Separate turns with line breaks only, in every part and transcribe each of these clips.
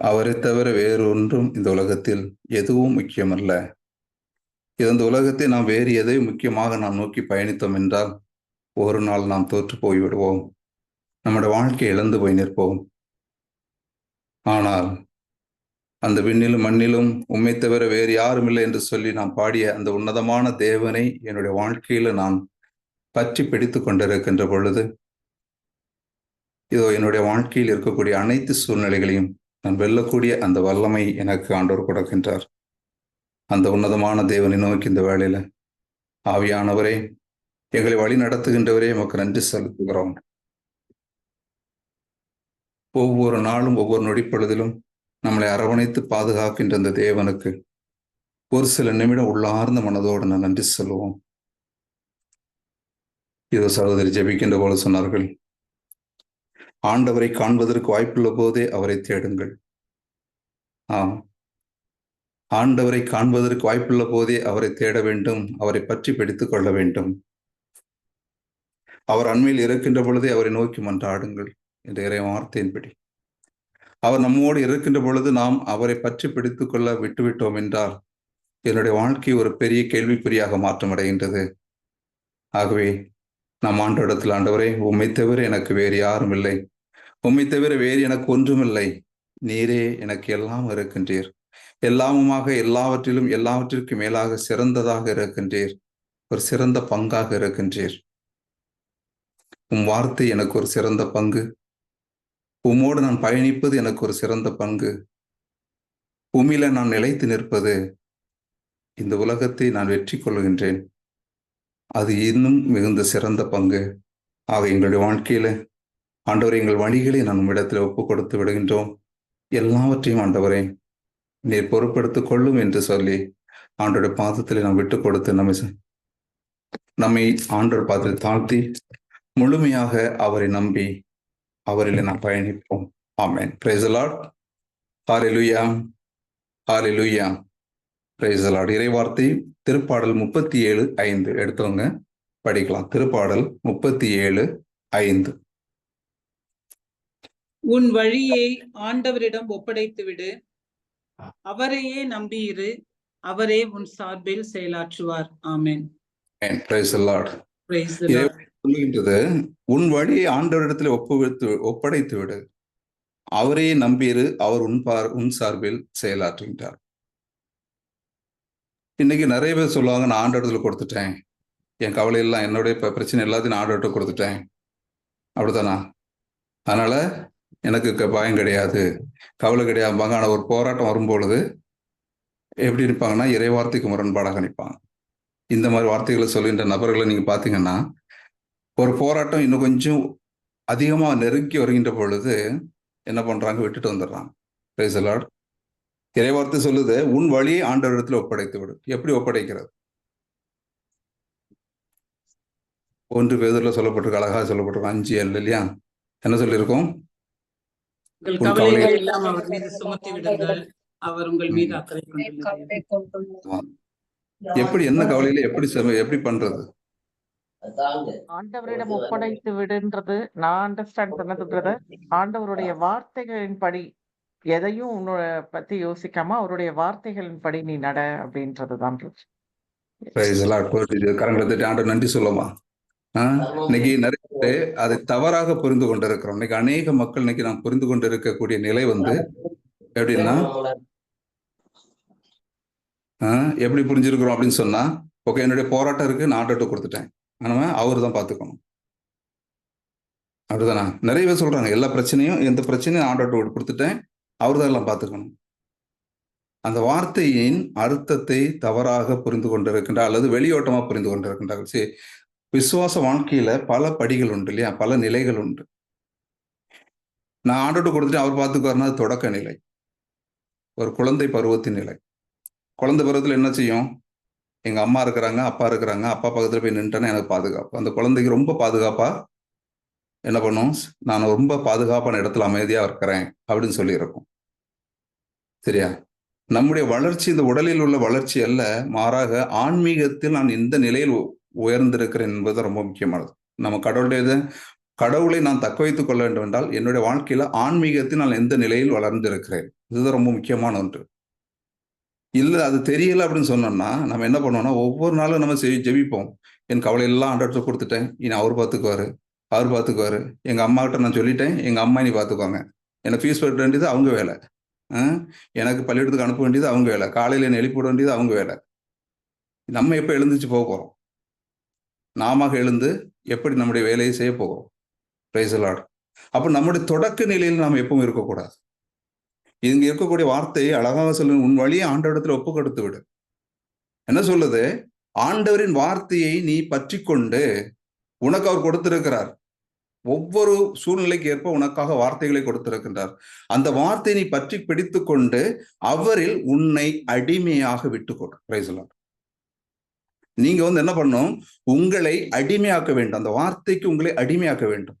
அவரை தவிர வேறு ஒன்றும் இந்த உலகத்தில் எதுவும் முக்கியமல்ல. இந்த உலகத்தை நாம் வேறு எதை முக்கியமாக நாம் நோக்கி பயணித்தோம் என்றால் ஒரு நாள் நாம் தோற்று போய்விடுவோம். நம்முடைய வாழ்க்கை இழந்து போய் நிற்போம். ஆனால் அந்த விண்ணிலும் மண்ணிலும் உண்மை தவிர வேறு யாரும் இல்லை என்று சொல்லி நான் பாடிய அந்த உன்னதமான தேவனை என்னுடைய வாழ்க்கையில நான் பற்றி பிடித்து கொண்டிருக்கின்ற பொழுது இதோ என்னுடைய வாழ்க்கையில் இருக்கக்கூடிய அனைத்து சூழ்நிலைகளையும் நான் வெல்லக்கூடிய அந்த வல்லமை எனக்கு ஆண்டவர் கொடுக்கின்றார். அந்த உன்னதமான தேவனை நோக்கி இந்த வேலையில ஆவியானவரே எங்களை வழி நடத்துகின்றவரே நமக்கு நன்றி செலுத்துகிறோம். ஒவ்வொரு நாளும் ஒவ்வொரு நொடிப்பொழுதிலும் நம்மளை அரவணைத்து பாதுகாக்கின்ற அந்த தேவனுக்கு ஒரு சில நிமிடம் உள்ளார்ந்த மனதோடு நான் நன்றி சொல்லுவோம். இதோ சகோதரி ஜெபிக்கின்ற போல சொன்னார்கள் ஆண்டவரை காண்பதற்கு வாய்ப்புள்ள போதே அவரை தேடுங்கள். ஆம். ஆண்டவரை காண்பதற்கு வாய்ப்புள்ள போதே அவரை தேட வேண்டும் அவரை பற்றி பிடித்துக் கொள்ள வேண்டும். அவர் அண்மையில் இருக்கின்ற பொழுதே அவரை நோக்கி மன்றாடுங்கள் என்ற இறை வார்த்தையின்படி. அவர் நம்மோடு இருக்கின்ற பொழுது நாம் அவரை பற்றி பிடித்துக் கொள்ள விட்டுவிட்டோம் என்றால் என்னுடைய வாழ்க்கை ஒரு பெரிய கேள்விக்குறியாக மாற்றமடைகின்றது. ஆகவே நாம் ஆண்டோடத்தில் ஆண்டவரே உண்மை தவிர எனக்கு வேறு யாரும் இல்லை. உம்மை தவிர வேறு எனக்கு ஒன்றுமில்லை. நீரே எனக்கு எல்லாம் இருக்கின்றீர். எல்லாமுமாக எல்லாவற்றிலும் எல்லாவற்றிற்கும் மேலாக சிறந்ததாக இருக்கின்றீர். ஒரு சிறந்த பங்காக இருக்கின்றீர். உம் வார்த்தை எனக்கு ஒரு சிறந்த பங்கு. உம்மோடு நான் பயணிப்பது எனக்கு ஒரு சிறந்த பங்கு. உமில நான் நிலைத்து நிற்பது. இந்த உலகத்தை நான் வெற்றி கொள்கின்றேன். அது இன்னும் மிகுந்த சிறந்த பங்கு. ஆக எங்களுடைய வாழ்க்கையில ஆண்டவரே எங்கள் வழிகளை நான் உம்மிடத்தில் ஒப்பு கொடுத்து விடுகின்றோம். எல்லாவற்றையும் ஆண்டவரே நீர் பொறுப்படுத்திக் கொள்ளும் என்று சொல்லி ஆண்டோட பாதத்தில் நாம் விட்டு கொடுத்து நம்மை நம்மை ஆண்டோட பாதத்தில் தாழ்த்தி முழுமையாக அவரை நம்பி அவரில் நாம் பயணிப்போம். ஆமேன். பிரைசலாட் ஹாரிலுயா ஹாரிலுயா பிரேசலாட் இறைவார்த்தை திருப்பாடல் முப்பத்தி ஏழு ஐந்து. எடுத்தவங்க படிக்கலாம். திருப்பாடல் முப்பத்தி ஏழு ஐந்து.
உன் வழியை ஆண்டவரிடம் ஒப்படைத்து விடு அவரையே நம்பியிரு. அவரே உன் சார்பில் செயலாற்றுவார். ஆமென்.
சொல்லுகின்றது உன் வழியை ஆண்டவரிடத்தில் ஒப்புவித்து ஒப்படைத்து விடு அவரையே நம்பியிரு. அவர் உன் பார் உன் சார்பில் செயலாற்றுகின்றார். இன்னைக்கு நிறைய பேர் சொல்லுவாங்க நான் ஆண்டவரத்துல கொடுத்துட்டேன். என் கவலை எல்லாம் என்னுடைய பிரச்சனை எல்லாத்தையும் நான் ஆண்டவர்கிட்ட கொடுத்துட்டேன். அப்படித்தானா? அதனால எனக்கு க- பயம் கிடையாது. கவலை கிடையாதுப்பாங்க ஆனால் ஒரு போராட்டம் வரும்பொழுது எப்படி இருப்பாங்கன்னா இறைவார்த்தைக்கு முரண்பாடாக நிற்பாங்க. இந்த மாதிரி வார்த்தைகளை சொல்கின்ற நபர்களை நீங்கள் பார்த்தீங்கன்னா ஒரு போராட்டம் இன்னும் கொஞ்சம் அதிகமாக நெருங்கி வருகின்ற பொழுது என்ன பண்ணுறாங்க விட்டுட்டு வந்துடுறாங்க. Praise the இறைவார்த்தை சொல்லுது உன் வழியை ஆண்டவரிடத்தில் ஒப்படைத்து விடு. எப்படி ஒப்படைக்கிறது? ஒன்று பேதர்ல சொல்லப்பட்டிருக்கு அழகாக சொல்லப்பட்டிருக்கு. அஞ்சு ஏழு இல்லையா? என்ன சொல்லியிருக்கோம்?
உங்கள் கவலைகள் எல்லாம் அவர் மீது சுமத்தி விடுங்கள். அவர் உங்கள் மீது அக்கறை கொண்டுள்ளார்
எப்படி என்ன கவலையில எப்படி எப்படி பண்றது?
ஆண்டவரிடம் ஒப்படைத்து விடுன்றது. நான் அண்டர்ஸ்டாண்ட் பண்ணதுன்றது ஆண்டவருடைய வார்த்தைகளின்படி எதையும் உன்னோட பத்தி யோசிக்காம அவருடைய வார்த்தைகளின்படி நீ நட அப்படின்றதுதான்
கரங்களை தட்டி ஆண்டவர் நன்றி சொல்லுமா? இன்னைக்கு நிறைய பேர் அதை தவறாக புரிந்து கொண்டிருக்கிறோம். இன்னைக்கு அநேக மக்கள் இன்னைக்கு நாம் புரிந்து கொண்டிருக்கக்கூடிய நிலை வந்து எப்படின்னா எப்படி புரிஞ்சிருக்கிறோம் அப்படின்னு சொன்னா ஓகே என்னுடைய போராட்டம் இருக்கு நான் ஆட்டோட்ட கொடுத்துட்டேன். ஆனா அவர் தான் பார்த்துக்கணும். அப்படிதானா? நிறைய பேர் சொல்றாங்க எல்லா பிரச்சனையும் எந்த பிரச்சனையும் ஆட்டோட்ட கொடுத்துட்டேன் அவர் தான் எல்லாம் பார்த்துக்கணும். அந்த வார்த்தையின் அர்த்தத்தை தவறாக புரிந்து கொண்டிருக்கின்றார் அல்லது வெளியோட்டமா புரிந்து கொண்டிருக்கின்றார்கள். சரி விசுவாச வாழ்க்கையில பல படிகள் உண்டு இல்லையா? பல நிலைகள் உண்டு நான் ஆண்டோட்டு கொடுத்துட்டு அவர் பார்த்துக்குவாருன்னா அது தொடக்க நிலை. ஒரு குழந்தை பருவத்தின் நிலை. குழந்தை பருவத்தில் என்ன செய்யும்? எங்கள் அம்மா இருக்கிறாங்க அப்பா இருக்கிறாங்க அப்பா பக்கத்தில் போய் நின்றுட்டேன்னா எனக்கு பாதுகாப்பு. அந்த குழந்தைக்கு ரொம்ப பாதுகாப்பாக என்ன பண்ணும்? நான் ரொம்ப பாதுகாப்பான இடத்துல அமைதியாக இருக்கிறேன் அப்படின்னு சொல்லியிருக்கோம் சரியா? நம்முடைய வளர்ச்சி இந்த உடலில் உள்ள வளர்ச்சி அல்ல மாறாக ஆன்மீகத்தில் நான் இந்த நிலையில் உயர்ந்திருக்கிறேன் என்பது ரொம்ப முக்கியமானது. நம்ம கடவுளுடையது கடவுளை நான் தக்க வைத்துக் கொள்ள வேண்டும் என்றால் என்னுடைய வாழ்க்கையில ஆன்மீகத்தில் நான் எந்த நிலையில் வளர்ந்திருக்கிறேன்? இதுதான் ரொம்ப முக்கியமான ஒன்று. இல்லை அது தெரியல அப்படின்னு சொன்னோம்னா நம்ம என்ன பண்ணோம்னா ஒவ்வொரு நாளும் நம்ம செய் ஜெபிப்போம். என் கவலை எல்லாம் ஆண்டவர்கிட்ட கொடுத்துட்டேன். இனி அவர் பார்த்துக்குவாரு அவர் பார்த்துக்குவாரு. எங்கள் அம்மா கிட்ட நான் சொல்லிட்டேன். எங்கள் அம்மா நீ பார்த்துக்குவாங்க. எனக்கு ஃபீஸ் கட்ட வேண்டியது அவங்க வேலை. எனக்கு பள்ளிக்கூடத்துக்கு அனுப்ப வேண்டியது அவங்க வேலை. காலையில் என்னை எழுப்பி விட வேண்டியது அவங்க வேலை. நம்ம எப்போ எழுந்துச்சு போக போகிறோம் நாம எழுந்து எப்படி நம்முடைய வேலையை செய்ய போகிறோம்? பிரைசலாட் அப்போ நம்முடைய தொடக்க நிலையில் நாம் எப்பவும் இருக்கக்கூடாது. இங்க இருக்கக்கூடிய வார்த்தையை அழகாக சொல்லுங்க. உன் வழியை ஆண்டவரிடத்தில் ஒப்பு கொடுத்து விடு. என்ன சொல்லுது? ஆண்டவரின் வார்த்தையை நீ பற்றி கொண்டு உனக்கு அவர் கொடுத்திருக்கிறார். ஒவ்வொரு சூழ்நிலைக்கு ஏற்ப உனக்காக வார்த்தைகளை கொடுத்திருக்கின்றார். அந்த வார்த்தையை நீ பற்றி பிடித்து கொண்டு அவரில் உன்னை அடிமையாக விட்டுக்கொடு பிரைசலாட் நீங்க வந்து என்ன பண்ணும் உங்களை அடிமையாக்க வேண்டும். அந்த வார்த்தைக்கு உங்களை அடிமையாக்க வேண்டும்.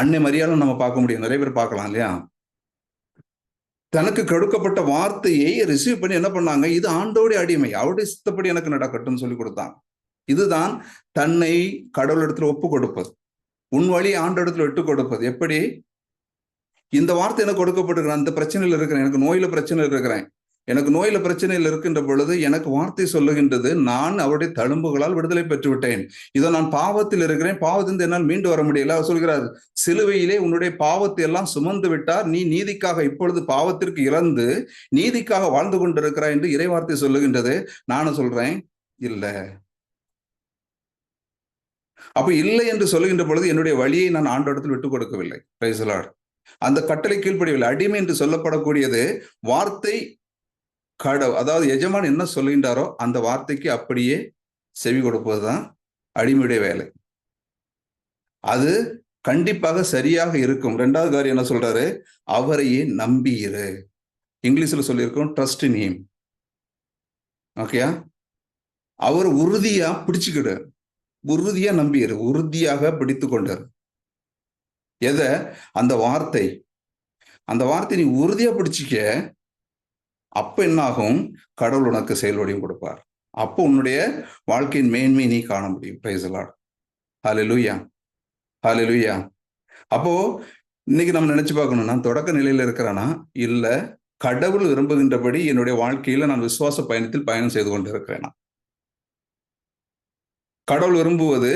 அன்னை மரியாதை நம்ம பார்க்க முடியும். நிறைய பேர் பார்க்கலாம் இல்லையா? தனக்கு கடுக்கப்பட்ட வார்த்தையை ரிசீவ் பண்ணி என்ன பண்ணாங்க? இது ஆண்டோடைய அடிமை. அவருடைய சித்தப்படி எனக்கு நடக்கட்டும் சொல்லி கொடுத்தாங்க இதுதான் தன்னை கடவுளிடத்துல ஒப்பு கொடுப்பது. உன் வழி ஆண்டோடத்துல விட்டு கொடுப்பது. எப்படி? இந்த வார்த்தை எனக்கு கொடுக்கப்பட்டிருக்கிறேன் அந்த பிரச்சனையில் இருக்கிறேன். எனக்கு நோயில பிரச்சனையில் இருக்கிறேன். எனக்கு நோயில பிரச்சனையில் இருக்கின்ற பொழுது எனக்கு வார்த்தை சொல்லுகின்றது நான் அவருடைய தழும்புகளால் விடுதலை பெற்று விட்டேன் இதோ நான் பாவத்தில் இருக்கிறேன் பாவத்திலிருந்து என்னால் மீண்டு வர முடியல. அவர் சொல்கிறார் சிலுவையிலே உன்னுடைய பாவத்தை எல்லாம் சுமந்து விட்டார். நீ நீதிக்காக இப்பொழுது பாவத்திற்கு இறந்து நீதிக்காக வாழ்ந்து கொண்டிருக்கிறாய் என்று இறைவார்த்தை சொல்லுகின்றது. நானும் சொல்றேன் இல்லை. அப்ப இல்லை என்று சொல்லுகின்ற பொழுது என்னுடைய வழியை நான் ஆண்டோடத்தில் விட்டுக் கொடுக்கவில்லை. அந்த கட்டளை கீழ்ப்படியவில்லை. அடிமை என்று சொல்லப்படக்கூடியது வார்த்தை கடவு அதாவது எஜமான் என்ன சொல்லுகின்றாரோ அந்த வார்த்தைக்கு அப்படியே செவி கொடுப்பது தான் அடிமையுடைய வேலை. அது கண்டிப்பாக சரியாக இருக்கும். ரெண்டாவது காரியம் என்ன சொல்றாரு? அவரையே நம்பியிரு இங்கிலீஷில் இங்கிலீஷ்ல சொல்லியிருக்கோம் ட்ரஸ்ட் இன் ஹிம் ஓகேயா அவர் உறுதியா பிடிச்சுக்கிடு. உறுதியா நம்பியிரு உறுதியாக பிடித்து கொண்டார் எதை? அந்த வார்த்தை. அந்த வார்த்தை நீ உறுதியா பிடிச்சிக்க அப்ப என்னாகும்? கடவுள் உனக்கு செயல்வடியும் கொடுப்பார். அப்போ உன்னுடைய வாழ்க்கையின் மேன்மை நீ காண முடியும். பிரைசலாட் ஹாலே லூயா ஹாலே லூயா அப்போ இன்னைக்கு நம்ம நினைச்சு பார்க்கணும் நான் தொடக்க நிலையில இருக்கிறேன்னா இல்ல கடவுள் விரும்புகின்றபடி என்னுடைய வாழ்க்கையில நான் விசுவாச பயணத்தில் பயணம் செய்து கொண்டு இருக்கிறேனா கடவுள் விரும்புவது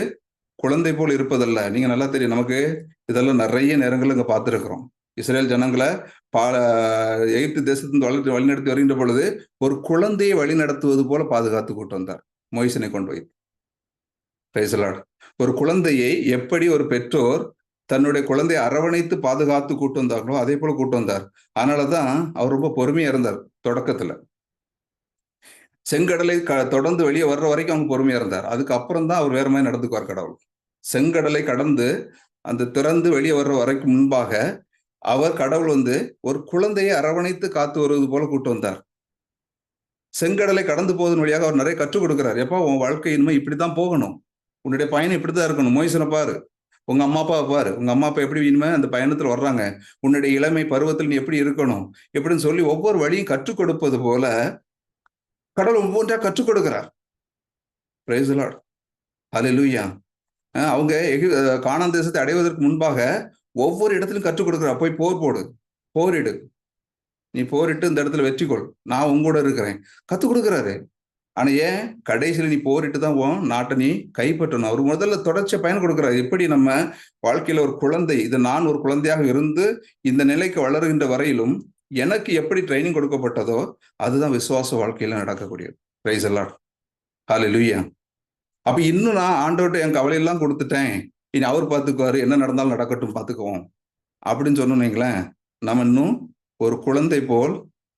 குழந்தை போல் இருப்பதல்ல. நீங்க நல்லா தெரியும் நமக்கு இதெல்லாம் நிறைய நேரங்கள் இங்க பார்த்துருக்குறோம். இஸ்ரேல் ஜனங்களை பால எகிப்து தேசத்தின் வழி வழிநடத்தி வருகின்ற பொழுது ஒரு குழந்தையை வழிநடத்துவது போல பாதுகாத்து கூட்டு வந்தார். மொய்சனை கொண்டு வைத்து பேசலாடு ஒரு குழந்தையை எப்படி ஒரு பெற்றோர் தன்னுடைய குழந்தையை அரவணைத்து பாதுகாத்து கூட்டு வந்தார்களோ அதே போல கூட்டு வந்தார். அதனாலதான் அவர் ரொம்ப பொறுமையா இருந்தார் தொடக்கத்துல. செங்கடலை க தொடர்ந்து வெளியே வர்ற வரைக்கும் அவங்க பொறுமையா இருந்தார். அதுக்கப்புறம் தான் அவர் வேற மாதிரி நடந்துக்குவார் கடவுள். செங்கடலை கடந்து அந்த திறந்து வெளியே வர்ற வரைக்கும் முன்பாக அவர் கடவுள் வந்து ஒரு குழந்தையை அரவணைத்து காத்து வருவது போல கூட்டு வந்தார். செங்கடலை கடந்து போவதன் வழியாக அவர் நிறைய கற்றுக் கொடுக்குறார். எப்பா உன் வாழ்க்கை இனிமே இப்படித்தான் போகணும். உன்னுடைய பயணம் இப்படித்தான் இருக்கணும். மொய்சனை பாரு. உங்க அம்மா அப்பாவை பாரு. உங்க அம்மா அப்பா எப்படி இனிமே அந்த பயணத்துல வர்றாங்க? உன்னுடைய இளமை பருவத்தில் நீ எப்படி இருக்கணும்? எப்படின்னு சொல்லி ஒவ்வொரு வழியும் கற்றுக் கொடுப்பது போல கடவுள் ஒவ்வொன்றா கற்றுக் கொடுக்கிறார். பிரைசலாட் லூயா அவங்க எகி காணான் தேசத்தை அடைவதற்கு முன்பாக ஒவ்வொரு இடத்துலையும் கற்றுக் கொடுக்குறார் போய் போர் போடு. போரிடு. நீ போரிட்டு இந்த இடத்துல வெற்றி கொள். நான் உங்கூட இருக்கிறேன். கற்றுக் கொடுக்குறாரு. ஆனா ஏன்? கடைசியில் நீ போரிட்டு தான் போவோம் நாட்டை நீ கைப்பற்றணும். அவர் முதல்ல தொடர்ச்சியை பயன் கொடுக்குறாரு. எப்படி நம்ம வாழ்க்கையில ஒரு குழந்தை இது நான் ஒரு குழந்தையாக இருந்து இந்த நிலைக்கு வளருகின்ற வரையிலும் எனக்கு எப்படி ட்ரைனிங் கொடுக்கப்பட்டதோ அதுதான் விசுவாச வாழ்க்கையில நடக்கக்கூடியது. பிரைஸ் எல்லாம் ஹாலே லூயா அப்ப இன்னும் நான் ஆண்டவர்கிட்ட என் கவலையெல்லாம் கொடுத்துட்டேன். இனி அவர் பார்த்துக்குவாரு என்ன நடந்தாலும் நடக்கட்டும் பார்த்துக்குவோம் அப்படின்னு சொன்னீங்களேன் நம்ம இன்னும் ஒரு குழந்தை போல்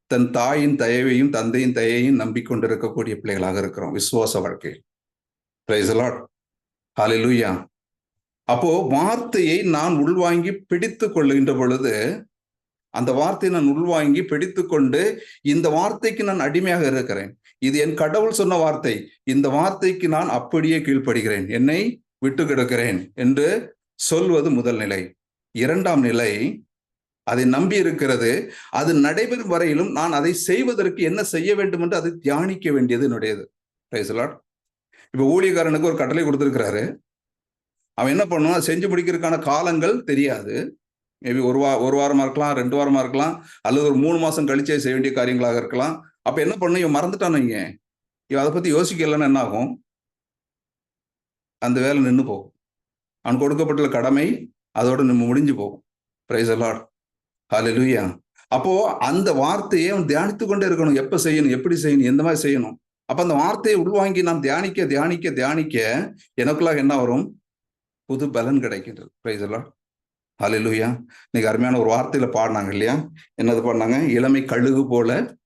தன் தாயின் தயவையும் தந்தையின் தயையும் நம்பிக்கொண்டிருக்கக்கூடிய பிள்ளைகளாக இருக்கிறோம் விசுவாச வாழ்க்கையில். பிரைஸ் லாட் ஹாலே அப்போ வார்த்தையை நான் உள்வாங்கி பிடித்து கொள்ளுகின்ற பொழுது அந்த வார்த்தையை நான் உள்வாங்கி பிடித்து கொண்டு இந்த வார்த்தைக்கு நான் அடிமையாக இருக்கிறேன். இது என் கடவுள் சொன்ன வார்த்தை. இந்த வார்த்தைக்கு நான் அப்படியே கீழ்ப்படுகிறேன். என்னை விட்டு கிடக்கிறேன் என்று சொல்வது முதல் நிலை. இரண்டாம் நிலை அதை நம்பி இருக்கிறது. அது நடைபெறும் வரையிலும் நான் அதை செய்வதற்கு என்ன செய்ய வேண்டும் என்று அதை தியானிக்க வேண்டியது என்னுடையது. இப்போ இப்ப ஊழியக்காரனுக்கு ஒரு கட்டளை கொடுத்துருக்கிறாரு. அவன் என்ன பண்ணுவான்? செஞ்சு முடிக்கிறதுக்கான காலங்கள் தெரியாது. மேபி ஒரு வா ஒரு வாரமாக இருக்கலாம் ரெண்டு வாரமாக இருக்கலாம் அல்லது ஒரு மூணு மாதம் கழிச்சே செய்ய வேண்டிய காரியங்களாக இருக்கலாம். அப்போ என்ன பண்ணும்? இவன் மறந்துட்டானுங்க இவன் அதை பற்றி யோசிக்கலன்னு என்ன ஆகும்? அந்த வேலை நின்று போகும். அவன் கொடுக்கப்பட்டுள்ள கடமை அதோட நம்ம முடிஞ்சு போகும். பிரைஸ் அலாட் ஹalleluya அப்போ அந்த வார்த்தையை அவன் தியானித்து கொண்டே இருக்கணும். எப்ப செய்யணும்? எப்படி செய்யணும்? எந்த மாதிரி செய்யணும்? அப்ப அந்த வார்த்தையை உள்வாங்கி நாம் தியானிக்க தியானிக்க தியானிக்க எனக்குள்ளாக என்ன வரும்? புது பலன் கிடைக்கின்றது. பிரைஸ் அலாட் ஹalleluya இன்னைக்கு அருமையான ஒரு வார்த்தையில பாடினாங்க இல்லையா? என்னது பாடினாங்க? இளமை கழுகு போல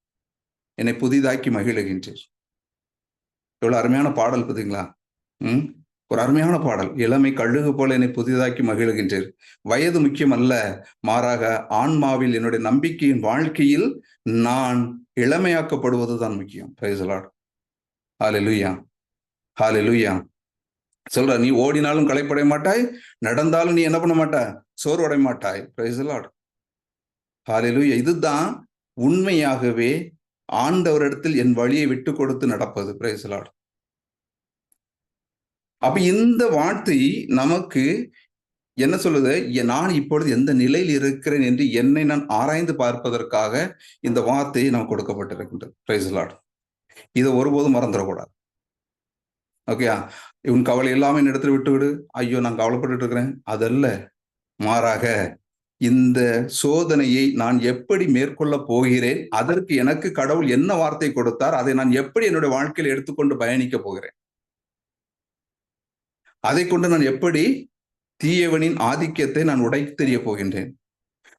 என்னை புதிதாக்கி மகிழுகின்றீர். எவ்வளவு அருமையான பாடல் பார்த்தீங்களா ம்? ஒரு அருமையான பாடல். இளமை கழுகு போல என்னை புதிதாக்கி மகிழுகின்றீர். வயது முக்கியம் அல்ல மாறாக ஆன்மாவில் என்னுடைய நம்பிக்கையின் வாழ்க்கையில் நான் இளமையாக்கப்படுவதுதான் முக்கியம். பிரைசலாட் ஹாலே லூயா ஹாலே லூயா சொல்ற நீ ஓடினாலும் களைப்படைய மாட்டாய். நடந்தாலும் நீ என்ன பண்ண மாட்டாய்? சோர்வடைய மாட்டாய். பிரைசலாட் ஹாலே லூயா இதுதான் உண்மையாகவே ஆண்டவரிடத்தில் என் வழியை விட்டு கொடுத்து நடப்பது. பிரைசலாட் அப்ப இந்த வார்த்தை நமக்கு என்ன சொல்லுது? எ- நான் இப்பொழுது எந்த நிலையில் இருக்கிறேன் என்று என்னை நான் ஆராய்ந்து பார்ப்பதற்காக இந்த வார்த்தை நமக்கு கொடுக்கப்பட்டிருக்கின்றது. இதை ஒருபோதும் மறந்துடக்கூடாது. ஓகேயா இவன் கவலை எல்லாமே இடத்துல விட்டு விடு. ஐயோ நான் கவலைப்பட்டுட்டு இருக்கிறேன். அதல்ல மாறாக இந்த சோதனையை நான் எப்படி மேற்கொள்ள போகிறேன்? அதற்கு எனக்கு கடவுள் என்ன வார்த்தை கொடுத்தார்? அதை நான் எப்படி என்னுடைய வாழ்க்கையில் எடுத்துக்கொண்டு பயணிக்க போகிறேன்? அதை கொண்டு நான் எப்படி தீயவனின் ஆதிக்கத்தை நான் உடைத்து தெரிய போகின்றேன்?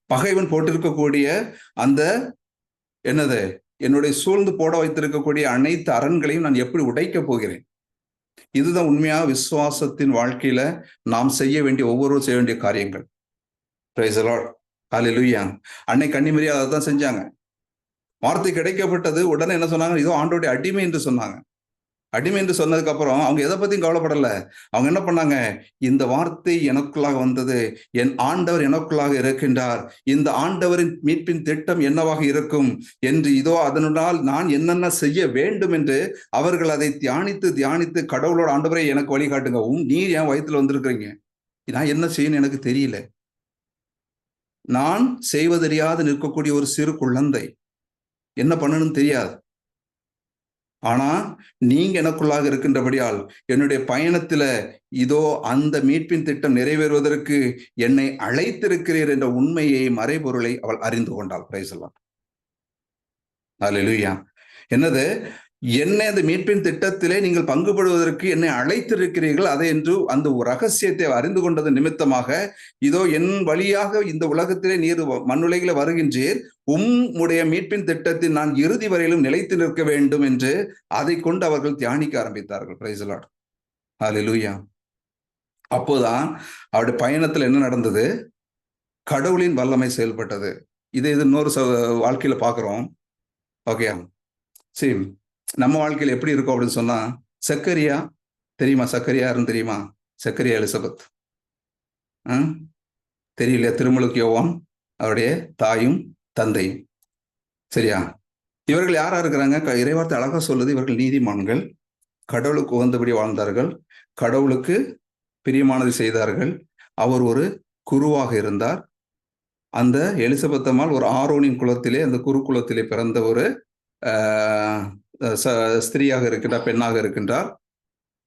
பகைவன் போட்டிருக்கக்கூடிய அந்த என்னது? என்னுடைய சூழ்ந்து போட வைத்திருக்கக்கூடிய அனைத்து அரண்களையும் நான் எப்படி உடைக்க போகிறேன்? இதுதான் உண்மையா விசுவாசத்தின் வாழ்க்கையில நாம் செய்ய வேண்டிய ஒவ்வொருவரும் செய்ய வேண்டிய காரியங்கள். பிரைஸ் அன்னை கன்னிமரி அதை தான் செஞ்சாங்க. வார்த்தை கிடைக்கப்பட்டது உடனே என்ன சொன்னாங்க? இதோ ஆண்டோடைய அடிமை என்று சொன்னாங்க. அடிமை என்று சொன்னதுக்கு அப்புறம் அவங்க எதை பத்தியும் கவலைப்படல. அவங்க என்ன பண்ணாங்க? இந்த வார்த்தை எனக்குள்ளாக வந்தது. என் ஆண்டவர் எனக்குள்ளாக இருக்கின்றார். இந்த ஆண்டவரின் மீட்பின் திட்டம் என்னவாக இருக்கும் என்று இதோ அதனால் நான் என்னென்ன செய்ய வேண்டும் என்று அவர்கள் அதை தியானித்து தியானித்து கடவுளோட ஆண்டவரை எனக்கு வழிகாட்டுங்க உம் நீர் என் வயத்துல வந்திருக்கிறீங்க. நான் என்ன செய்யணும் எனக்கு தெரியல. நான் செய்வதறியாது நிற்கக்கூடிய ஒரு சிறு குழந்தை. என்ன பண்ணணும்னு தெரியாது. ஆனா நீங்க எனக்குள்ளாக இருக்கின்றபடியால் என்னுடைய பயணத்துல இதோ அந்த மீட்பின் திட்டம் நிறைவேறுவதற்கு என்னை அழைத்திருக்கிறீர் என்ற உண்மையை மறைபொருளை அவள் அறிந்து கொண்டாள். பிரைசலாம் அல்லேலூயா என்னது? என்னை அந்த மீட்பின் திட்டத்திலே நீங்கள் பங்குபடுவதற்கு என்னை அழைத்திருக்கிறீர்கள். அதை என்று அந்த ரகசியத்தை அறிந்து கொண்டது நிமித்தமாக இதோ என் வழியாக இந்த உலகத்திலே நீர் மண்ணுலகில வருகின்றீர். உம்முடைய மீட்பின் திட்டத்தில் நான் இறுதி வரையிலும் நிலைத்து நிற்க வேண்டும் என்று அதை கொண்டு அவர்கள் தியானிக்க ஆரம்பித்தார்கள். பிரைசலாட் ஹalleluya அப்போதான் அவருடைய பயணத்தில் என்ன நடந்தது? கடவுளின் வல்லமை செயல்பட்டது. இது இது இன்னொரு ச- வாழ்க்கையில பாக்குறோம் ஓகே சரி நம்ம வாழ்க்கையில் எப்படி இருக்கும் அப்படின்னு சொன்னா சக்கரியா? தெரியுமா? சக்கரியா யாருன்னு தெரியுமா? Zachariah Elizabeth. ஆ? தெரியலையா? திருமுழுக்கு யோவான் அவருடைய தாயும் தந்தையும். சரியா? இவர்கள் யாரா இருக்கிறாங்க? க- இறைவார்த்தை அழகா சொல்லுது இவர்கள் நீதிமான்கள். கடவுளுக்கு உகந்தபடி வாழ்ந்தார்கள். கடவுளுக்கு பிரியமானதை செய்தார்கள். அவர் ஒரு குருவாக இருந்தார். அந்த எலிசபெத்தம்மாள் ஒரு ஆரோனின் குலத்திலே அந்த குரு குலத்திலே பிறந்த ஒரு ஸ்திரீயாக இருக்கின்றார் பெண்ணாக இருக்கின்றார்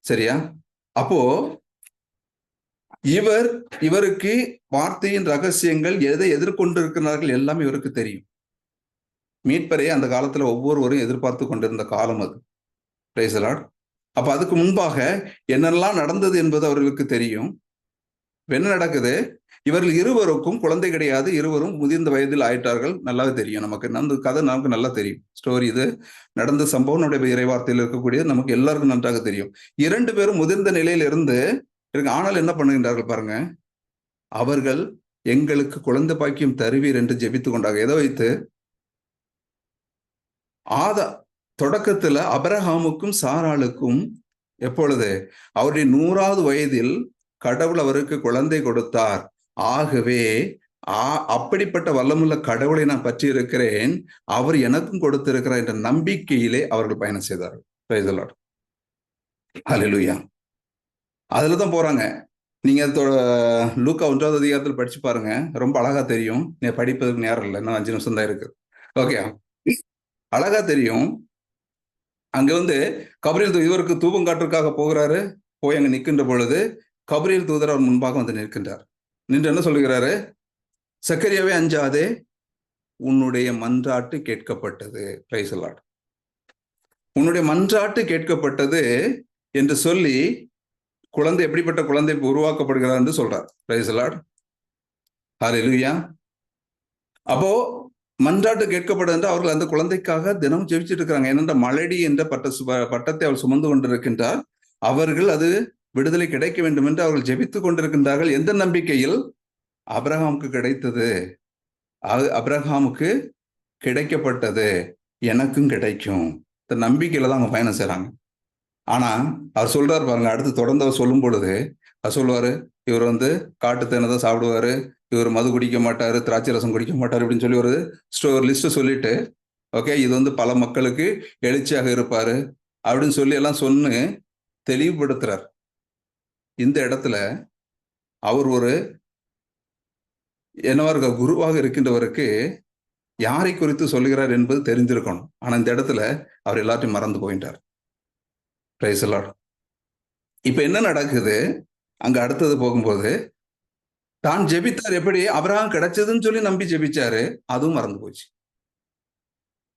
சரியா? அப்போ இவர் இவருக்கு வார்த்தையின் ரகசியங்கள் எதை எதிர்கொண்டிருக்கிறார்கள் எல்லாமே இவருக்கு தெரியும். மீட்பரே அந்த காலத்துல ஒவ்வொருவரும் எதிர்பார்த்து கொண்டிருந்த காலம் அது. பிரைசலாட் அப்ப அதுக்கு முன்பாக என்னெல்லாம் நடந்தது என்பது அவர்களுக்கு தெரியும். என்ன நடக்குது? இவர்கள் இருவருக்கும் குழந்தை கிடையாது. இருவரும் முதிர்ந்த வயதில் ஆயிட்டார்கள். நல்லாவே தெரியும். நமக்கு அந்த கதை நமக்கு நல்லா தெரியும். ஸ்டோரி இது. நடந்த சம்பவம் நம்முடைய இறைவார்த்தையில் இருக்கக்கூடியது நமக்கு எல்லாருக்கும் நன்றாக தெரியும். இரண்டு பேரும் முதிர்ந்த நிலையில இருந்து இருக்கு ஆனால் என்ன பண்ணுகின்றார்கள் பாருங்க. அவர்கள் எங்களுக்கு குழந்தை பாக்கியம் தருவீர் என்று ஜெபித்து கொண்டாங்க எதை வைத்து? ஆதா தொடக்கத்துல அபரஹாமுக்கும் சாராளுக்கும் எப்பொழுது? அவருடைய நூறாவது வயதில் கடவுள் அவருக்கு குழந்தை கொடுத்தார். ஆகவே ஆ அப்படிப்பட்ட வல்லமுள்ள கடவுளை நான் பற்றி இருக்கிறேன் அவர் எனக்கும் கொடுத்திருக்கிறார் என்ற நம்பிக்கையிலே அவர்கள் பயணம் செய்தார்கள். அலிலுயா அதுல தான் போறாங்க. நீங்க தொ- லூக்கா ஒன்றாவது அதிகாரத்தில் படிச்சு பாருங்க. ரொம்ப அழகா தெரியும். நீ படிப்பதற்கு நேரம் இல்லை. இன்னும் அஞ்சு நிமிஷம் தான் இருக்கு. ஓகே அழகா தெரியும். அங்க வந்து கபரியல் இவருக்கு தூபம் காட்டுறதுக்காக போகிறாரு. போய் அங்க நிற்கின்ற பொழுது கபரியல் தூதர் அவர் முன்பாக வந்து நிற்கின்றார். நின்று என்ன சொல்லுகிறாரு? சக்கரியாவே அஞ்சாதே உன்னுடைய மன்றாட்டு கேட்கப்பட்டது. பிரைசலாட் உன்னுடைய மன்றாட்டு கேட்கப்பட்டது என்று சொல்லி குழந்தை எப்படிப்பட்ட குழந்தை உருவாக்கப்படுகிறார் என்று சொல்றார். பிரைசலாட் லார்ட் லூயா அப்போ மன்றாட்டு கேட்கப்படும் என்று அவர்கள் அந்த குழந்தைக்காக தினம் ஜெபிச்சுட்டு இருக்கிறாங்க. ஏனென்றால் மலடி என்ற பட்ட சு- பட்டத்தை அவள் சுமந்து கொண்டிருக்கின்றார். அவர்கள் அது விடுதலை கிடைக்க வேண்டும் என்று அவர்கள் ஜெபித்துக் கொண்டிருக்கின்றார்கள். எந்த நம்பிக்கையில்? அபிரகாமுக்கு கிடைத்தது. அது கிடைக்கப்பட்டது. எனக்கும் கிடைக்கும். இந்த நம்பிக்கையில தான் அவங்க பயணம் செய்கிறாங்க ஆனா அவர் சொல்றார் பாருங்க அடுத்து தொடர்ந்து அவர் சொல்லும் பொழுது அவர் சொல்லுவாரு இவர் வந்து காட்டு தேனை தான் சாப்பிடுவாரு இவர் மது குடிக்க மாட்டாரு திராட்சை ரசம் குடிக்க மாட்டாரு அப்படின்னு சொல்லி ஒரு ஸ்டோ ஒரு லிஸ்ட் சொல்லிட்டு ஓகே இது வந்து பல மக்களுக்கு எழுச்சியாக இருப்பாரு அப்படின்னு சொல்லி எல்லாம் சொன்னு தெளிவுபடுத்துறார். இந்த இடத்துல அவர் ஒரு என்னவா குருவாக இருக்கின்றவருக்கு யாரை குறித்து சொல்லுகிறார் என்பது தெரிஞ்சிருக்கணும் ஆனால் இந்த இடத்துல அவர் எல்லாத்தையும் மறந்து போயிட்டார். பிரைசலாட் இப்போ என்ன நடக்குது? அங்க அடுத்தது போகும்போது தான் ஜெபித்தார் எப்படி? அபிரகாம் கிடைச்சதுன்னு சொல்லி நம்பி ஜெபிச்சாரு அதுவும் மறந்து போச்சு.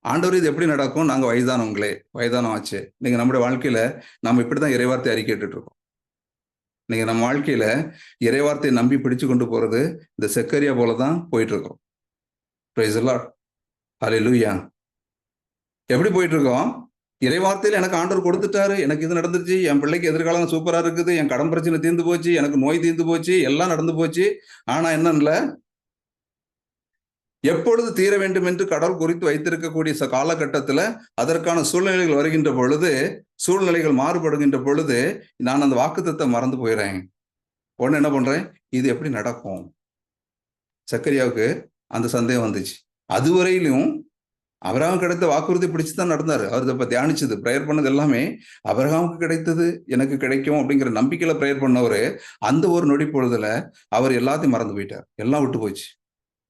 ஆண்டவர் இது எப்படி நடக்கும்? நாங்க வயதானவங்களே வயதானம் ஆச்சு. நீங்கள் நம்முடைய வாழ்க்கையில நம்ம இப்படி தான் இறைவார்த்தை அறிக்கிட்டு இருக்கோம். இன்னைக்கு நம்ம வாழ்க்கையில இறைவார்த்தையை நம்பி பிடிச்சு கொண்டு போறது இந்த செக்கரியா போலதான் போயிட்டு இருக்கோம் பிரைஸ் லூயா எப்படி போயிட்டு இருக்கோம் இறைவார்த்தையில் எனக்கு ஆண்டவர் கொடுத்துட்டாரு எனக்கு இது நடந்துருச்சு என் பிள்ளைக்கு எதிர்காலம் சூப்பராக இருக்குது என் கடன் பிரச்சனை தீர்ந்து போச்சு எனக்கு நோய் தீர்ந்து போச்சு எல்லாம் நடந்து போச்சு. ஆனால் என்னன்ல எப்பொழுது தீர வேண்டும் என்று கடவுள் குறித்து வைத்திருக்கக்கூடிய காலகட்டத்தில் அதற்கான சூழ்நிலைகள் வருகின்ற பொழுது சூழ்நிலைகள் மாறுபடுகின்ற பொழுது நான் அந்த வாக்குத்தத்தை மறந்து போயிடுறேன் உடனே என்ன பண்றேன்? இது எப்படி நடக்கும்? சக்கரியாவுக்கு அந்த சந்தேகம் வந்துச்சு. அதுவரையிலும் அபிரகாம் கிடைத்த வாக்குறுதி பிடிச்சு தான் நடந்தார். அவர் இப்போ தியானிச்சது ப்ரேயர் பண்ணது எல்லாமே அபரகாமுக்கு கிடைத்தது எனக்கு கிடைக்கும் அப்படிங்கிற நம்பிக்கையில ப்ரேயர் பண்ணவர் அந்த ஒரு நொடி பொழுதுல அவர் எல்லாத்தையும் மறந்து போயிட்டார். எல்லாம் விட்டு போச்சு.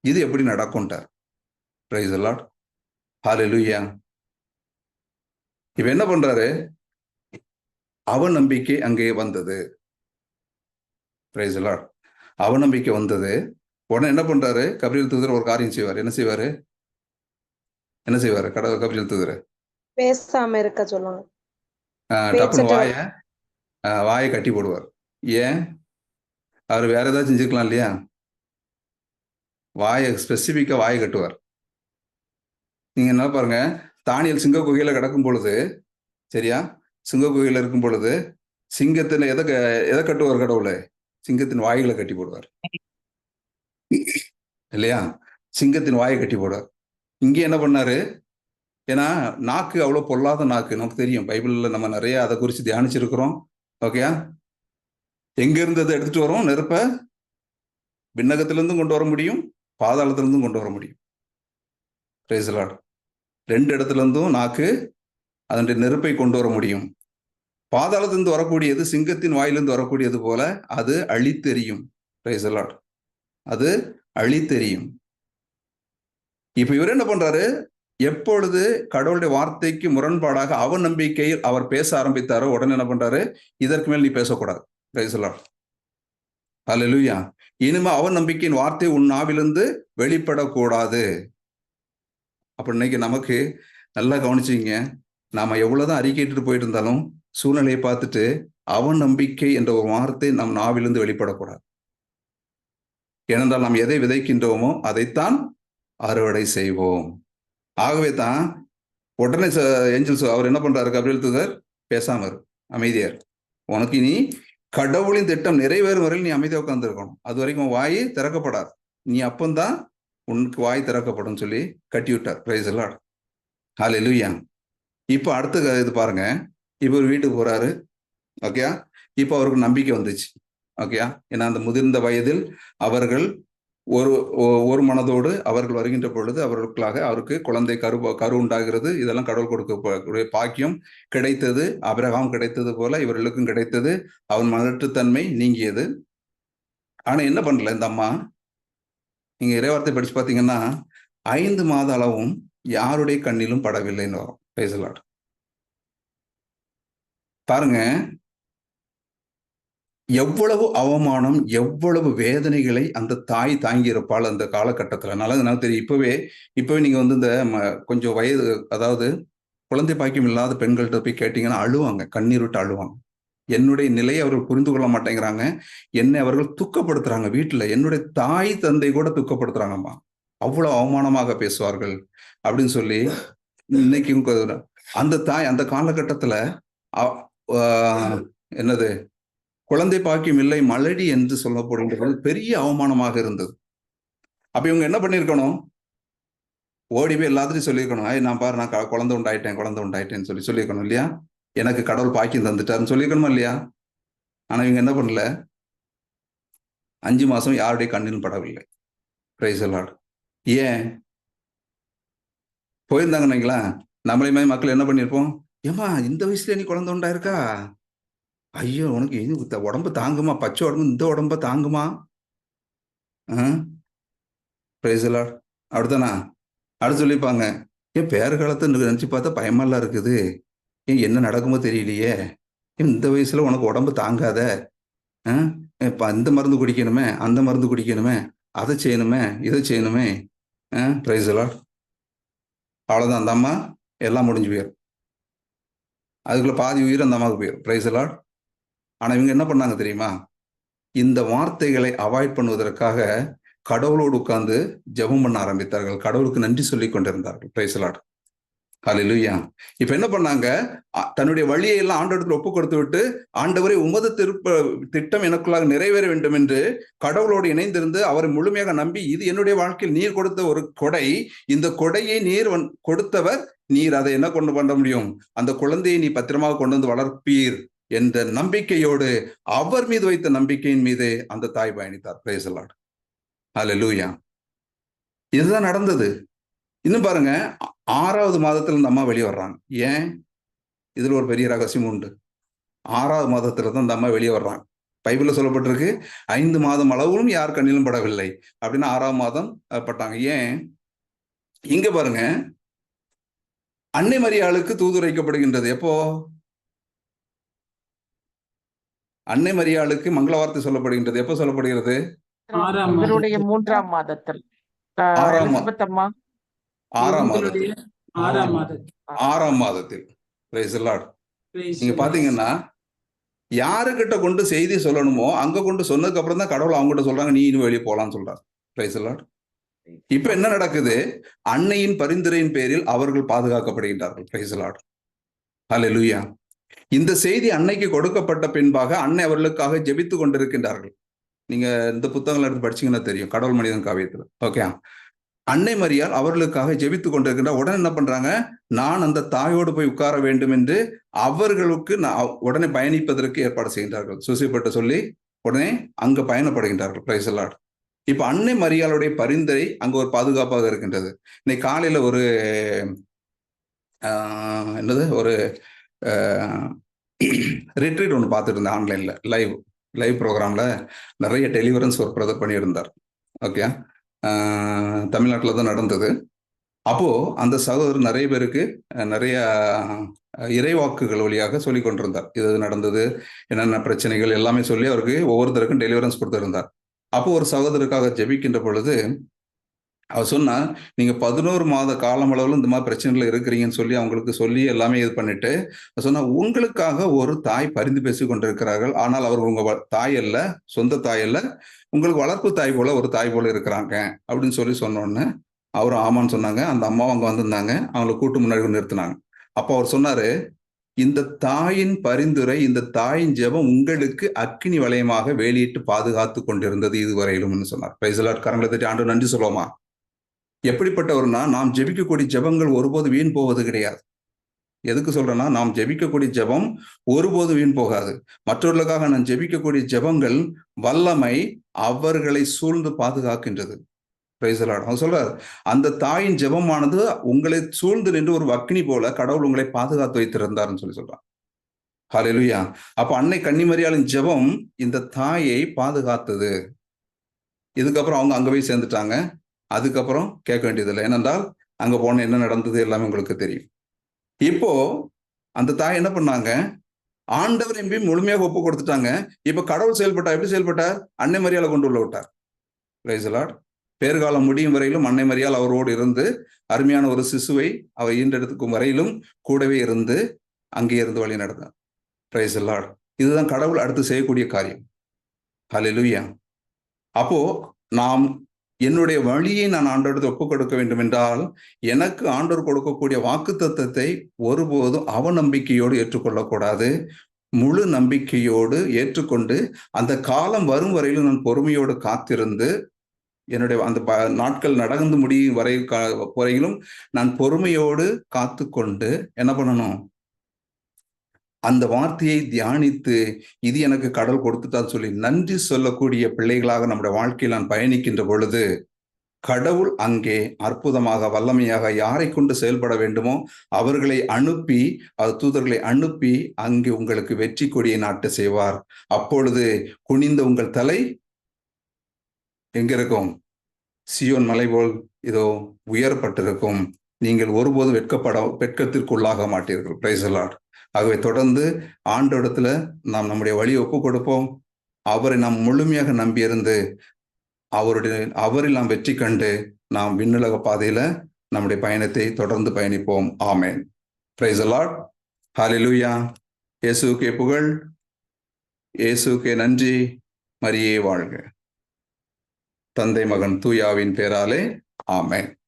இது எப்படி நடக்கும்ட்டார்? ப்ரைஸ் பிரைஸ் லார்ட் லூயா இப்போ என்ன பண்றாரு? அவ நம்பிக்கை அங்கே வந்தது. பிரைஸ் லார்ட் அவ நம்பிக்கை வந்தது. உடனே என்ன பண்றாரு? கபிரியல் தூதர் ஒரு காரியம் செய்வார். என்ன செய்வாரு? என்ன செய்வாரு? கடவுள் கபிரியல் தூதர்?
பேசாம இருக்க சொல்லுங்க.
டப்புன்னு வாய வாயை கட்டி போடுவார். ஏன்? அவர் வேற ஏதாவது செஞ்சுக்கலாம் இல்லையா? வாயை ஸ்பெசிஃபிக்கா வாயை கட்டுவார். நீங்க என்ன பாருங்க தானியல் சிங்க குகையில கிடக்கும் பொழுது சரியா? சிங்க குகையில இருக்கும் பொழுது சிங்கத்தின் எதை க- எதை கட்டுவார் கடவுளை? சிங்கத்தின் வாய்களை கட்டி போடுவார். இல்லையா? சிங்கத்தின் வாயை கட்டி போடுவார். இங்கே என்ன பண்ணாரு? ஏன்னா நாக்கு அவ்வளோ பொல்லாத நாக்கு நமக்கு தெரியும். பைபிளில் நம்ம நிறைய அதை குறித்து தியானிச்சிருக்கிறோம். ஓகேயா? எங்கேருந்து அதை எடுத்துகிட்டு வரோம் நெருப்ப விண்ணகத்திலேருந்தும் கொண்டு வர முடியும் பாதாளத்திலேருந்தும் கொண்டு வர முடியும். ரேசலாட் ரெண்டு இடத்துலேருந்தும் நாக்கு அதனுடைய நெருப்பை கொண்டு வர முடியும். பாதாளத்திலிருந்து வரக்கூடியது சிங்கத்தின் வாயிலிருந்து வரக்கூடியது போல அது அழித்தெறியும் அது அழித்தெறியும் இப்ப இவர் என்ன பண்றாரு? எப்பொழுது கடவுளுடைய வார்த்தைக்கு முரண்பாடாக அவ நம்பிக்கையில் அவர் பேச ஆரம்பித்தாரோ உடனே என்ன பண்றாரு? இதற்கு மேல் நீ பேசக்கூடாது. பிரைசலாம் ஹalleluya இனிமே அவ நம்பிக்கையின் வார்த்தை உன் நாவிலிருந்து வெளிப்படக்கூடாது. அப்ப இன்னைக்கு நமக்கு நல்லா கவனிச்சிங்க நாம எவ்வளவுதான் அறிக்கைட்டு போயிட்டு இருந்தாலும் சூழ்நிலையை பார்த்துட்டு அவன் நம்பிக்கை என்ற ஒரு வார்த்தை நம் நாவிலிருந்து வெளிப்படக்கூடாது. ஏனென்றால் நாம் எதை விதைக்கின்றோமோ அதைத்தான் அறுவடை செய்வோம். ஆகவே தான் உடனே ஏஞ்சல்ஸ் அவர் என்ன பண்றாரு கபில் தூதர்? பேசாம அமைதியார் உனக்கு இனி கடவுளின் திட்டம் நிறைவேறும் வரையில் நீ அமைதியாக உட்காந்துருக்கணும் அது வரைக்கும் வாய் திறக்கப்படாது. நீ அப்பந்தான் உனக்கு வாய் திறக்கப்படும் சொல்லி கட்டி விட்டார். பிரைஸ் எல்லாம் ஹalleluya இப்போ அடுத்த க- இது பாருங்க. இப்போ ஒரு வீட்டுக்கு போறாரு. ஓகேயா? இப்போ அவருக்கு நம்பிக்கை வந்துச்சு. ஓகேயா? ஏன்னா அந்த முதிர்ந்த வயதில் அவர்கள் ஒரு ஒரு மனதோடு அவர்கள் வருகின்ற பொழுது அவர்களுக்காக அவருக்கு குழந்தை கரு கரு உண்டாகிறது. இதெல்லாம் கடவுள் கொடுக்க பாக்கியம் கிடைத்தது. அபிரகாம் கிடைத்தது போல இவர்களுக்கும் கிடைத்தது. அவன் மலட்டுத்தன்மை நீங்கியது. ஆனா என்ன பண்ணல இந்த அம்மா? நீங்க இறைவார்த்தை படிச்சு பாத்தீங்கன்னா ஐந்து மாத அளவும் யாருடைய கண்ணிலும் படவில்லைன்னு வரும். பேசலாட் பாருங்க. எவ்வளவு அவமானம் எவ்வளவு வேதனைகளை அந்த தாய் தாங்கி இருப்பாள் அந்த காலகட்டத்துல. நல்லது நல்லா தெரியும். இப்பவே இப்பவே நீங்க வந்து இந்த ம- கொஞ்சம் வயது அதாவது குழந்தை பாக்கியம் இல்லாத பெண்கள்கிட்ட போய் கேட்டீங்கன்னா அழுவாங்க. கண்ணீர் விட்டு அழுவாங்க. என்னுடைய நிலையை அவர்கள் புரிந்து கொள்ள மாட்டேங்கிறாங்க. என்னை அவர்கள் துக்கப்படுத்துறாங்க வீட்டுல. என்னுடைய தாய் தந்தை கூட துக்கப்படுத்துறாங்கம்மா. அவ்வளவு அவமானமாக பேசுவார்கள். அப்படின்னு சொல்லி இன்னைக்கும் அந்த தாய் அந்த காலகட்டத்துல அ- என்னது? குழந்தை பாக்கியம் இல்லை மலடி என்று சொல்லப்படுகிறது பெரிய அவமானமாக இருந்தது. அப்ப இவங்க என்ன பண்ணிருக்கணும்? ஓடி போய் எல்லாத்தையும் சொல்லியிருக்கணும் ஐய் நான் பாரு நான் க- குழந்தை உண்டாயிட்டேன் குழந்தை உண்டாயிட்டேன்னு சொல்லி சொல்லியிருக்கணும் இல்லையா? எனக்கு கடவுள் பாக்கியம் தந்துட்டாருன்னு சொல்லியிருக்கணுமா இல்லையா? ஆனா இவங்க என்ன பண்ணல? அஞ்சு மாசம் யாருடைய கண்ணிலும் படவில்லை. பிரைஸ் ஏன்? ஏன் போயிருந்தாங்கன்னீங்களா நம்மளே மாதிரி மக்கள் என்ன பண்ணியிருப்போம்? ஏம்மா இந்த வயசுல நீ குழந்தை உண்டாயிருக்கா ஐயோ உனக்கு இது உடம்பு தாங்குமா? பச்சை உடம்பு இந்த உடம்ப தாங்குமா? பிரைஸ் லார்ட் அப்படித்தானா? அடுத்து சொல்லிப்பாங்க ஏன் பேறு காலத்தை நினைச்சு பார்த்தா பயமெல்லாம் இருக்குது. ஏன் என்ன நடக்குமோ தெரியலையே. ஏன் இந்த வயசுல உனக்கு உடம்பு தாங்காத. ஆ? இப்ப இந்த மருந்து குடிக்கணுமே அந்த மருந்து குடிக்கணுமே அதை செய்யணுமே இதை செய்யணுமே. பிரைஸ் எல்லாம் அவ்வளோதான் அந்த அம்மா எல்லாம் முடிஞ்சு போயிடும் அதுக்குள்ளே பாதி உயிர் அந்த அம்மாவுக்கு போயிடும் பிரைஸ் எல்லாம் ஆனால் இவங்க என்ன பண்ணாங்க தெரியுமா? இந்த வார்த்தைகளை அவாய்ட் பண்ணுவதற்காக கடவுளோடு உட்கார்ந்து ஜெபம் பண்ண ஆரம்பித்தார்கள். கடவுளுக்கு நன்றி சொல்லி கொண்டிருந்தார்கள். பிரைஸ் லார்ட் ஹலிலுயா இப்ப என்ன பண்ணாங்க? தன்னுடைய வழியை எல்லாம் ஆண்டவரத்தில் ஒப்பு கொடுத்து விட்டு ஆண்டவரை உமது திருப்ப திட்டம் எனக்குள்ளாக நிறைவேற வேண்டும் என்று கடவுளோடு இணைந்திருந்து அவரை முழுமையாக நம்பி இது என்னுடைய வாழ்க்கையில் நீர் கொடுத்த ஒரு கொடை. இந்த கொடையை நீர் வந்- கொடுத்தவர் நீர். அதை என்ன கொண்டு பண்ண முடியும்? அந்த குழந்தையை நீ பத்திரமாக கொண்டு வந்து வளர்ப்பீர் என்ற நம்பிக்கையோடு அவர் மீது வைத்த நம்பிக்கையின் மீது அந்த தாய் பயணித்தார். பிரேசலாட் ஹalleluya இதுதான் நடந்தது. இன்னும் பாருங்க ஆறாவது மாதத்துல இந்த அம்மா வெளியே வர்றாங்க. ஏன்? இதுல ஒரு பெரிய ரகசியம் உண்டு. ஆறாவது மாதத்துல தான் இந்த அம்மா வெளியே வர்றாங்க. பைபிள்ல சொல்லப்பட்டிருக்கு ஐந்து மாதம் அளவும் யார் கண்ணிலும் படவில்லை அப்படின்னா ஆறாம் மாதம் பட்டாங்க. ஏன்? இங்க பாருங்க அன்னை மரியாளுக்கு தூதுரைக்கப்படுகின்றது. எப்போ? அன்னை மரியாளுக்கு மங்கள வார்த்தை சொல்லப்படுகின்றது. எப்போ சொல்லப்படுகிறது.
மூன்றாம் மாதத்தில்.
ஆறாம் ஆறாம் மாதத்தில்.
ஆறாம் மாதத்தில்.
ஆறாம் நீங்க. பாத்தீங்கன்னா யாருக்கிட்ட கொண்டு செய்தி சொல்லணுமோ அங்க கொண்டு சொன்னதுக்கு அப்புறம் தான் கடவுள் அவங்ககிட்ட சொல்றாங்க நீ இன்னும் வெளியே போலாம்னு சொல்றாங்க Praise the Lord. இப்ப என்ன நடக்குது? அன்னையின் பரிந்துரையின் பேரில் அவர்கள் பாதுகாக்கப்படுகின்றார்கள். Praise the Lord. Hallelujah. இந்த செய்தி அன்னைக்கு கொடுக்கப்பட்ட பின்பாக அன்னை அவர்களுக்காக ஜெபித்து கொண்டிருக்கின்றார்கள். நீங்க இந்த புத்தகங்கள் எடுத்து படிச்சீங்கன்னா தெரியும். கடவுள் மனிதன் காவியத்துல. ஓகே அன்னை மரியால் அவர்களுக்காக ஜெபித்து கொண்டிருக்கின்ற உடனே என்ன பண்றாங்க? நான் அந்த தாயோடு போய் உட்கார வேண்டும் என்று அவர்களுக்கு நான் உடனே பயணிப்பதற்கு ஏற்பாடு செய்கின்றார்கள். சுசிப்பட்டு சொல்லி உடனே அங்க பயணப்படுகின்றார்கள். பிரைஸ் அல்லாட் இப்ப அன்னை மரியாளுடைய பரிந்துரை அங்க ஒரு பாதுகாப்பாக இருக்கின்றது. இன்னைக்கு காலையில ஒரு என்னது? ஒரு ரிட்ரீட் ஒன்று பார்த்துட்டு இருந்தேன் ஆன்லைன்ல லைவ் லைவ் ப்ரோக்ராம்ல நிறைய டெலிவரன்ஸ் ஒரு பிரதர் பண்ணியிருந்தார். ஓகே தமிழ்நாட்டில் தான் நடந்தது. அப்போது அந்த சகோதரர் நிறைய பேருக்கு நிறைய இறைவாக்குகள் வழியாக சொல்லி கொண்டிருந்தார். இது நடந்தது என்னென்ன பிரச்சனைகள் எல்லாமே சொல்லி அவருக்கு ஒவ்வொருத்தருக்கும் டெலிவரன்ஸ் கொடுத்துருந்தார். அப்போ ஒரு சகோதரருக்காக ஜெபிக்கின்ற பொழுது அவர் சொன்னா நீங்க பதினோரு மாத காலம் அளவில் இந்த மாதிரி பிரச்சனைகள் இருக்கிறீங்கன்னு சொல்லி அவங்களுக்கு சொல்லி எல்லாமே இது பண்ணிட்டு அவர் சொன்னா உங்களுக்காக ஒரு தாய் பரிந்து பேசி கொண்டிருக்கிறார்கள். ஆனால் அவர் உங்க வ- தாய் அல்ல சொந்த தாய் அல்ல. உங்களுக்கு வளர்ப்பு தாய் போல ஒரு தாய் போல இருக்கிறாங்க அப்படின்னு சொல்லி சொன்னோன்னு அவர் ஆமான்னு சொன்னாங்க. அந்த அம்மாவும் அங்க வந்திருந்தாங்க. அவங்கள கூட்டு முன்னாடி நிறுத்தினாங்க. அப்போ அவர் சொன்னாரு இந்த தாயின் பரிந்துரை இந்த தாயின் ஜெபம் உங்களுக்கு அக்கினி வளையமாக வெளியிட்டு பாதுகாத்து கொண்டிருந்தது இதுவரையிலும்னு சொன்னார். பிரைசலாட் கரங்களை தட்டி ஆண்டு நன்றி சொல்லுவோமா? எப்படிப்பட்டவர்னா நாம் ஜெபிக்கக்கூடிய ஜெபங்கள் ஒருபோது வீண் போவது கிடையாது. எதுக்கு சொல்றேன்னா நாம் ஜெபிக்கக்கூடிய ஜெபம் ஒருபோது வீண் போகாது. மற்றவர்களுக்காக நான் ஜெபிக்கக்கூடிய ஜெபங்கள் வல்லமை அவர்களை சூழ்ந்து பாதுகாக்கின்றது. Praise the அவர் அந்த தாயின் ஜெபமானது உங்களை சூழ்ந்து நின்று ஒரு அக்னி போல கடவுள் உங்களை பாதுகாத்து வைத்திருந்தார்னு சொல்லி சொல்றான் ஹலெலுயா அப்ப அன்னை கன்னிமரியாளின் ஜெபம் இந்த தாயை பாதுகாத்தது. இதுக்கப்புறம் அவங்க அங்க போய் சேர்ந்துட்டாங்க. அதுக்கப்புறம் கேட்க வேண்டியதில்லை. ஏனென்றால் அங்கே போன என்ன நடந்தது எல்லாமே உங்களுக்கு தெரியும். இப்போ அந்த தாய் என்ன பண்ணாங்க? ஆண்டவர் எம்பி முழுமையாக ஒப்பு கொடுத்துட்டாங்க. இப்போ கடவுள் செயல்பட்டார். எப்படி செயல்பட்டார்? அன்னை மரியாதை கொண்டு உள்ள விட்டார். Praise பேர்காலம் முடியும் வரையிலும் அன்னை மரியால் அவரோடு இருந்து அருமையான ஒரு சிசுவை அவர் ஈண்டெடுத்துக்கும் வரையிலும் கூடவே இருந்து அங்கே இருந்து வழி நடந்தார். பிரைஸ் அல்லாட் இதுதான் கடவுள் அடுத்து செய்யக்கூடிய காரியம். ஹலிலுயா அப்போ நாம் என்னுடைய வழியை நான் ஆண்டோடு ஒப்புக் கொடுக்க வேண்டும் என்றால் எனக்கு ஆண்டோர் கொடுக்கக்கூடிய வாக்கு தத்துவத்தை ஒருபோதும் அவநம்பிக்கையோடு ஏற்றுக்கொள்ளக்கூடாது. முழு நம்பிக்கையோடு ஏற்றுக்கொண்டு அந்த காலம் வரும் வரையிலும் நான் பொறுமையோடு காத்திருந்து என்னுடைய அந்த ப- நாட்கள் நடந்து முடியும் வரை கா- வரையிலும் நான் பொறுமையோடு காத்துக்கொண்டு என்ன பண்ணணும்? அந்த வார்த்தையை தியானித்து இது எனக்கு கடல் கொடுத்துட்டான்னு சொல்லி நன்றி சொல்லக்கூடிய பிள்ளைகளாக நம்முடைய வாழ்க்கையில் நான் பயணிக்கின்ற பொழுது கடவுள் அங்கே அற்புதமாக வல்லமையாக யாரை கொண்டு செயல்பட வேண்டுமோ அவர்களை அனுப்பி அது தூதர்களை அனுப்பி அங்கே உங்களுக்கு வெற்றி கொடியை நாட்டு செய்வார். அப்பொழுது குனிந்த உங்கள் தலை எங்க இருக்கும் சியோன் மலை போல் இதோ உயரப்பட்டிருக்கும். நீங்கள் ஒருபோதும் வெட்கப்பட வெட்கத்திற்குள்ளாக மாட்டீர்கள். பிரைசலாட் ஆகவே தொடர்ந்து ஆண்டோடத்துல நாம் நம்முடைய வழியை ஒப்பு கொடுப்போம். அவரை நாம் முழுமையாக நம்பியிருந்து அவருடைய அவரில் நாம் வெற்றி கண்டு நாம் விண்ணுலக பாதையில நம்முடைய பயணத்தை தொடர்ந்து பயணிப்போம். ஆமேன். பிரைஸ் அலாட் ஹalleluya இயேசுக்கே புகழ். இயேசுக்கே நன்றி. மரியே வாழ்க. தந்தை மகன் தூயாவின் பேராலே. ஆமேன்.